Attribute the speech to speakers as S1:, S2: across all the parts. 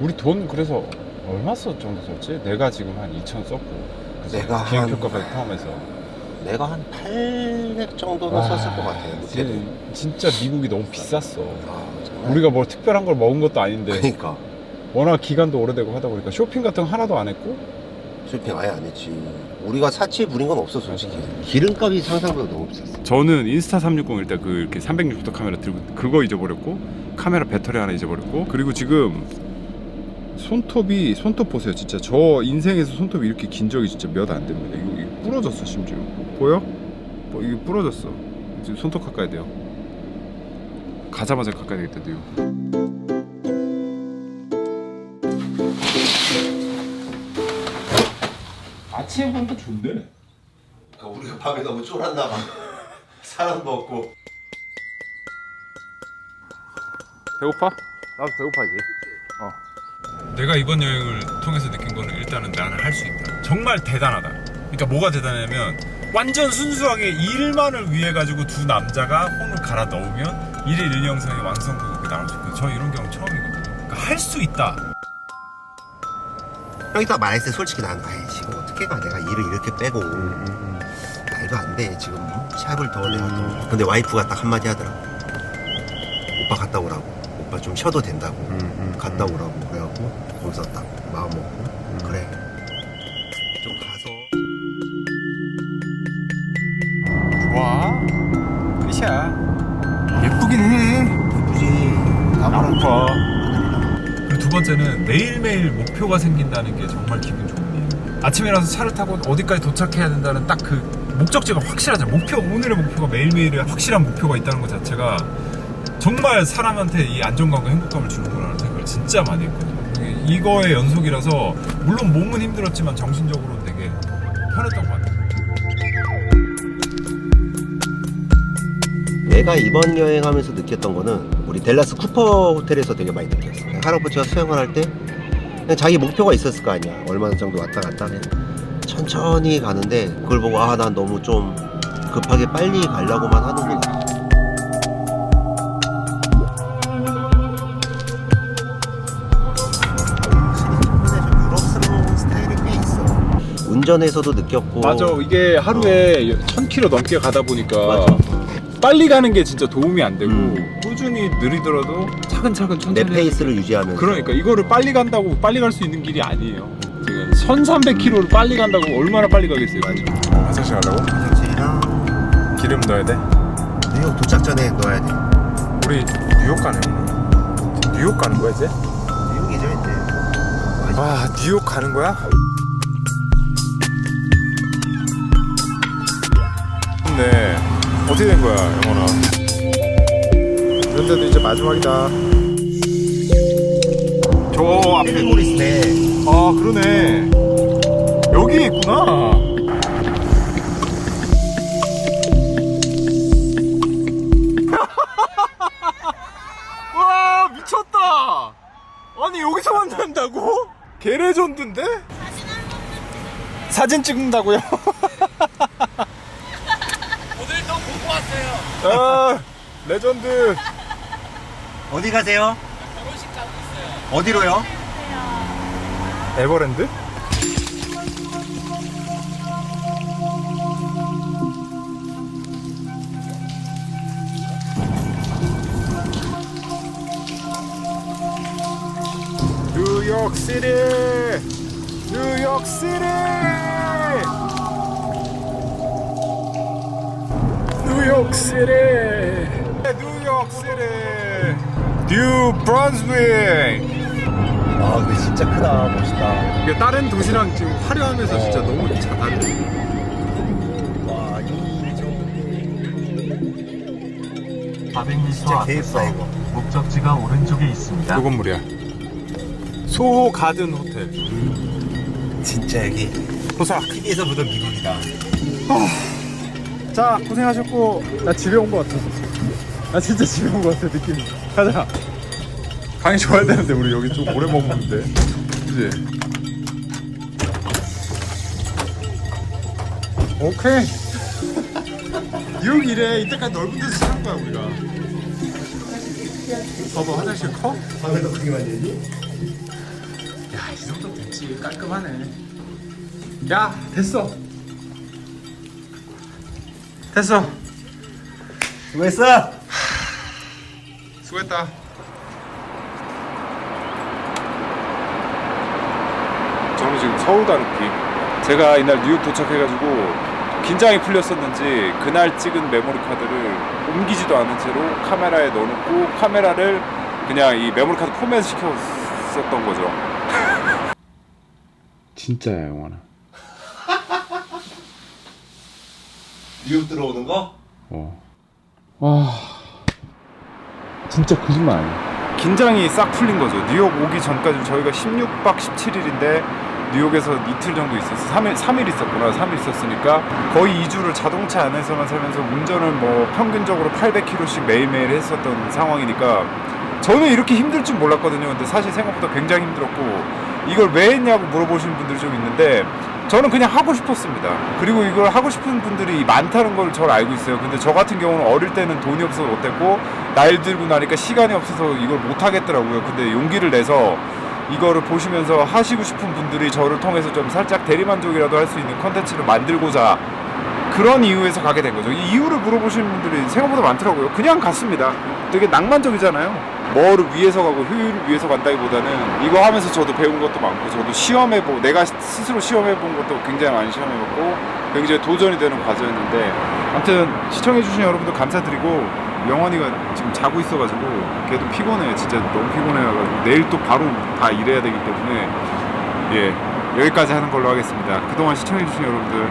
S1: 우리 돈 그래서 얼마 썼 정도 썼지? 내가 지금 한 2천 썼고 그래서
S2: 내가
S1: 비행표값까지 포함해서
S2: 내가 한 800 정도는 썼을 것 같아요.
S1: 진- 진짜 미국이 너무 비쌌어
S2: 아, 정말.
S1: 우리가 뭐 특별한 걸 먹은 것도 아닌데
S2: 그러니까
S1: 워낙 기간도 오래되고 하다 보니까 쇼핑 같은 거 하나도 안 했고
S2: 쇼핑 아예 안 했지. 우리가 사치 부린 건 없어 솔직히. 기름값이 상상보다 너무 비쌌어.
S1: 저는 인스타 360 일단 그 이렇게 360도 카메라 들고 그거 잊어버렸고 카메라 배터리 하나 잊어버렸고 그리고 지금 손톱이 손톱 보세요 진짜 저 인생에서 손톱이 이렇게 긴 적이 진짜 몇 안 됩니다 이거, 이거 부러졌어 심지어 보여? 뭐 이게 부러졌어 지금 손톱 깎아야 돼요 가자마자 깎아야 되겠다 이거 아침에 보니까 좋네
S2: 그러니까 우리가 밤에 너무 쫄았나 봐. 사람도 없고.
S1: 배고파? 나도 배고파 이제. 어. 내가 이번 여행을 통해서 느낀 거는 일단은 나는 할 수 있다. 정말 대단하다. 그러니까 뭐가 대단하냐면 완전 순수하게 일만을 위해 가지고 두 남자가 혼을 갈아 넣으면 일일 일영상의 완성도가 나올 수 있거든. 저 이런 경우 처음이거든요. 그러니까 할 수 있다.
S2: 형이 딱 말했을 때 솔직히 난 아이 지금 어떻게 가 내가 일을 이렇게 빼고 말도 안 돼 지금 샵을 더 내가 또 근데 와이프가 딱 한마디 하더라고 오빠 갔다 오라고 오빠 좀 쉬어도 된다고 갔다 오라고 그래갖고 거기서 딱 마음 먹고 그래 좀 가서
S1: 좋아. 끝이야. 예쁘긴 해.
S2: 예쁘지
S1: 나무 봐. 그리고 두 번째는 매일매일 목표가 생긴다는 게 정말 기분 좋은 일이에요. 아침에 일어나서 차를 타고 어디까지 도착해야 된다는 딱 그 목적지가 확실하죠. 목표, 오늘의 목표가 매일매일의 확실한 목표가 있다는 것 자체가 정말 사람한테 이 안정감과 행복감을 주는구나라는 생각을 진짜 많이 했거든요. 이거의 연속이라서 물론 몸은 힘들었지만 정신적으로는 되게 편했던 것 같아요.
S2: 내가 이번 여행하면서 느꼈던 거는 우리 델라스 쿠퍼 호텔에서 되게 많이 느꼈어. 할아버지가 수영을 할 때 자기 목표가 있었을 거 아니야. 얼마나 정도 왔다 갔다 그냥 천천히 가는데 그걸 보고 아 난 너무 좀 급하게 빨리 가려고만 하는구나. 운전에서도 느꼈고
S1: 맞아. 이게 하루에 1000km 넘게 가다 보니까
S2: 맞아.
S1: 빨리 가는 게 진짜 도움이 안 되고
S2: 음.
S1: 꾸준히 느리더라도 차근차근
S2: 내
S1: 천천히
S2: 페이스를 유지하면서
S1: 그러니까 이거를 빨리 간다고 빨리 갈 수 있는 길이 아니에요. 지금 1300km를 빨리 간다고 얼마나 빨리 가겠어요. 맞아. 화장실 가려고?
S2: 화장실이랑
S1: 기름 넣어야 돼?
S2: 뉴욕 도착 전에 넣어야 돼.
S1: 우리 뉴욕 가네 오늘. 뉴욕 가는 거야 이제?
S2: 뉴욕이죠 이제.
S1: 아 뉴욕 가는 거야? 네 어떻게 된 거야 영원아? 그런데도 이제 마지막이다. 저 앞에
S2: 힐리모리스네.
S1: 아 그러네 여기 있구나 와 미쳤다 아니 여기서 만난다고? 게레전드인데? 사진 찍는다고요?
S3: 왔어요.
S1: 아 레전드
S2: 어디 가세요?
S3: 결혼식 가고 있어요.
S2: 어디로요?
S1: 에버랜드? 뉴욕 시리 뉴욕 시리 뉴욕 시리 뉴욕 시리 뉴 브런스윅
S2: 아 근데 진짜 크다 멋있다.
S1: 이게 다른 도시랑 지금 화려하면서 진짜 너무 잘 다르네.
S4: 와이400m
S2: 진짜
S4: 앞에서
S2: 개예쁘다 이거.
S4: 목적지가 오른쪽에 있습니다.
S1: 요 건 물이야. 소호 가든 호텔.
S2: 진짜 여기
S1: 도착.
S2: TV에서 보던 미국이다.
S1: 자 고생하셨고 나 집에 온것 같아. 나 진짜 집에 온것 같아 느낌이. 가자. 강이 좋아야 되는데 우리 여기 좀 오래 머무는데. 그지? 오케이. 뉴욕 이래 이때까지 넓은 데서 산 거야 우리가. 봐봐 화장실 커?
S2: 밤에 너 그게 많이 했니?
S1: 그렇지 깔끔하네 야 됐어 됐어.
S2: 수고했어.
S1: 수고했다. 저는 지금 서울 다루기. 제가 이날 뉴욕 도착해가지고 긴장이 풀렸었는지 그날 찍은 메모리 카드를 옮기지도 않은 채로 카메라에 넣어놓고 카메라를 그냥 이 메모리 카드 포맷 시켰었던 거죠. 진짜야 영원아
S2: 뉴욕 들어오는 거?
S1: 어. 와. 진짜 거짓말 아니야. 긴장이 싹 풀린 거죠. 뉴욕 오기 전까지 저희가 16박 17일인데 뉴욕에서 이틀 정도 있었어. 3일, 3일 있었구나. 3일 있었으니까 거의 2주를 자동차 안에서만 살면서 운전을 뭐 평균적으로 800km씩 매일매일 했었던 상황이니까 저는 이렇게 힘들 줄 몰랐거든요. 근데 사실 생각보다 굉장히 힘들었고 이걸 왜 했냐고 물어보시는 분들이 좀 있는데 저는 그냥 하고 싶었습니다. 그리고 이걸 하고 싶은 분들이 많다는 걸 저를 알고 있어요. 근데 저 같은 경우는 어릴 때는 돈이 없어서 못했고 나이 들고 나니까 시간이 없어서 이걸 못 하겠더라고요. 근데 용기를 내서 이거를 보시면서 하시고 싶은 분들이 저를 통해서 좀 살짝 대리만족이라도 할 수 있는 컨텐츠를 만들고자 그런 이유에서 가게 된 거죠. 이 이유를 물어보시는 분들이 생각보다 많더라고요. 그냥 갔습니다. 되게 낭만적이잖아요. 뭐를 위해서 가고 효율을 위해서 간다기보다는 이거 하면서 저도 배운 것도 많고 저도 시험해보고 내가 스스로 시험해본 것도 굉장히 많이 시험해봤고 굉장히 도전이 되는 과정이었는데 아무튼 시청해주신 여러분들 감사드리고 영원이가 지금 자고 있어가지고 걔도 피곤해요. 진짜 너무 피곤해가지고 내일 또 바로 다 일해야 되기 때문에 예 여기까지 하는 걸로 하겠습니다. 그동안 시청해주신 여러분들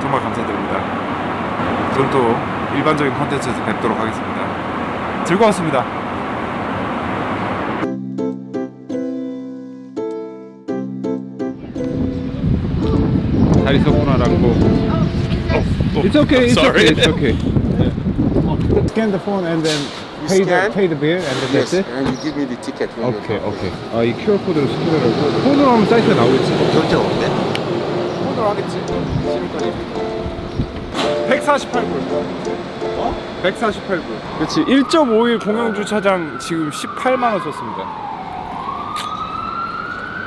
S1: 정말 감사드립니다. 저는 또 일반적인 컨텐츠에서 뵙도록 하겠습니다. 즐거웠습니다. 잘 있었구나라는 거. It's okay. It's okay. It's okay. Scan the phone and then pay the pay the bill and then that's it.
S2: and you give me the ticket when
S1: 오케이 오케이. 아이 QR 코드로 스캔하고 폰으로 하면 사이트에 나오겠지.
S2: 결제 어때?
S1: 폰으로 하겠지. 지금까지. 148불. 어? 148불. 그렇지. 1.5일 공영 주차장 지금 18만 원 썼습니다.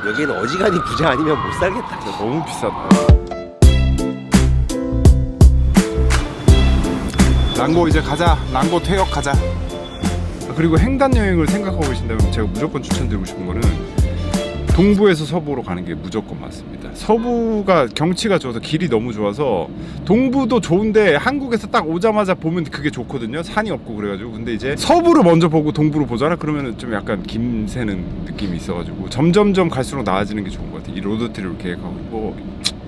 S2: 여기는 어지간히 부자 아니면 못 살겠다
S1: 너무 비싸다. 랑고 이제 가자. 랑고 퇴역 가자. 아, 그리고 횡단 여행을 생각하고 계신다면 제가 무조건 추천드리고 싶은 거는 동부에서 서부로 가는 게 무조건 맞습니다. 서부가 경치가 좋아서 길이 너무 좋아서 동부도 좋은데 한국에서 딱 오자마자 보면 그게 좋거든요. 산이 없고 그래가지고 근데 이제 서부를 먼저 보고 동부로 보잖아. 그러면은 좀 약간 김새는 느낌이 있어가지고 점점점 갈수록 나아지는 게 좋은 것 같아. 이 로드 트립을 계획하고 뭐몇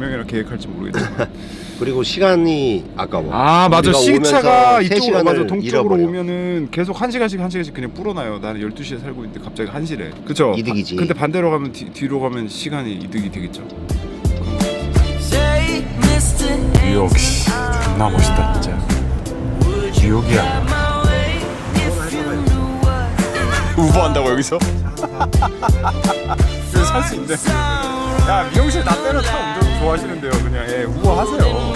S1: 명이나 계획할지 모르겠지만.
S2: 그리고 시간이 아까워.
S1: 아 맞아.
S2: 우리가
S1: 시차가
S2: 오면서 세
S1: 이쪽으로
S2: 시간을
S1: 맞아 동쪽으로
S2: 잃어버려.
S1: 오면은 계속 한 시간씩 한 시간씩 그냥 불어나요. 나는 12시에 살고 있는데 갑자기 1시래. 그쵸?
S2: 이득이지.
S1: 근데 반대로 가면 뒤, 뒤로 가면 시간이 이득이 되겠죠. 뉴욕 씨 존나 멋있다 진짜. 뉴욕이야. 우버한다고 여기서? 여기 살수 있네 야 미용실 나 때는 차 운전 좋아하시는데요 그냥 예 우버하세요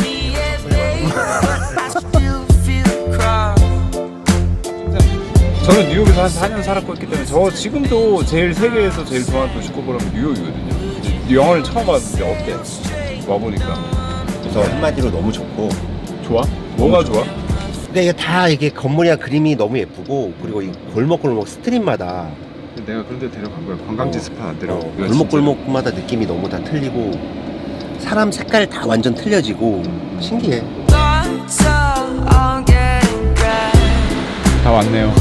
S1: 저는 뉴욕에서 한 4년 살았고 했기 때문에 저 지금도 제일 세계에서 제일 좋아하는 도시 꼽으라면 뉴욕이거든요. 영화를 처음 봤는데 어때? 와보니까
S2: 그래서 한마디로 너무 좋고
S1: 좋아? 뭐가 좋아?
S2: 근데 이게 다 이게 건물이랑 그림이 너무 예쁘고 그리고 이 골목골목 스트릿마다
S1: 내가 그런 데 데려간 거야. 관광지
S2: 어,
S1: 스팟 안 데려.
S2: 어, 골목골목마다 느낌이 너무 다 틀리고 사람 색깔 다 완전 틀려지고 신기해
S1: 다 왔네요.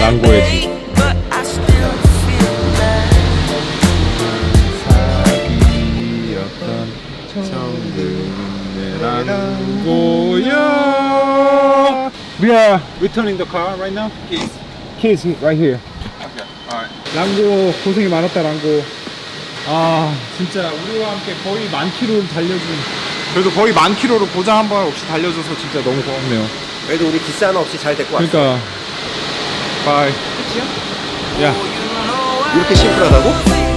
S1: 랑고의 집. 사기였던 청근의 랑고야. We are returning the car right now. Keys. Keys right here. Okay. Alright. 랑고 고생이 많았다 랑고. 아 진짜 우리와 함께 거의 만 킬로를 달려준. 그래도 거의 만 킬로를 고장 한 번 없이 달려줘서 진짜 너무 고맙네요.
S2: 그래도 우리 하나 없이 잘 데리고 왔어
S1: 그러니까 바이. 야
S2: 이렇게 심플하다고?